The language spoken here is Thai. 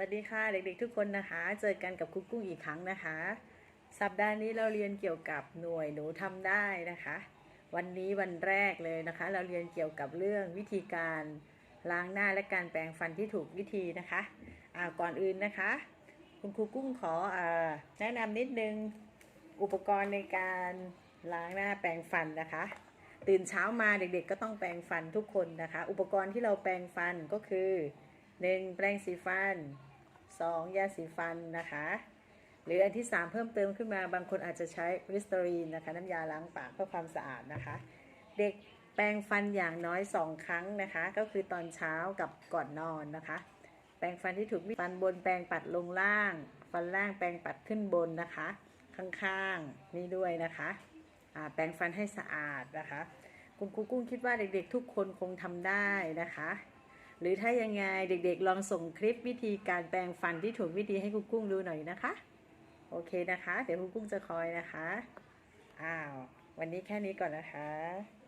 วัสดีค่ะเด็กๆทุกคนนะคะ เจอกันกับครูกุ้งอีกครั้งนะคะ สัปดาห์นี้เราเรียนเกี่ยวกับหน่วยหนูทำได้นะคะ วันนี้วันแรกเลยนะคะ เราเรียนเกี่ยวกับเรื่องวิธีการล้างหน้าและการแปรงฟันที่ถูกวิธีนะคะอ่าก่อนอื่นนะคะ คุณครูกุ้งขออแนะนำนิดนึงอุปกรณ์ในการล้างหน้าแปรงฟันนะคะ ตื่นเช้ามาเด็กๆ ก็ต้องแปรงฟันทุกคนนะคะ อุปกรณ์ที่เราแปรงฟันก็คือ 1. แปรงสีฟัน 2. ยาสีฟันนะคะ หรืออันที่3เพิ่มเติมขึ้นมาบางคนอาจจะใช้ลิสตอรีนนะคะ น้ำยาล้างปากเพื่อความสะอาดนะคะ เด็กแปรงฟันอย่างน้อย2ครั้งนะคะ ก็คือตอนเช้ากับก่อนนอนนะคะ แปรงฟันที่ถูกวิธีฟันบนแปรงปัดลงล่าง ฟันล่างแปรงปัดขึ้นบนนะคะ ข้างๆนี่ด้วยนะคะแปรงฟันให้สะอาดนะคะ คุณครูกุ้งคิดว่าเด็กๆทุกคนคงทำได้นะคะ หรือถ้ายังไงเด็กๆ ลองส่งคลิปวิธีการแปรงฟันที่ถูกวิธีให้คุกุ้งดูหน่อยนะคะ โอเคนะคะ เดี๋ยวคุกุ้งจะคอยนะคะ อ้าว วันนี้แค่นี้ก่อนนะคะ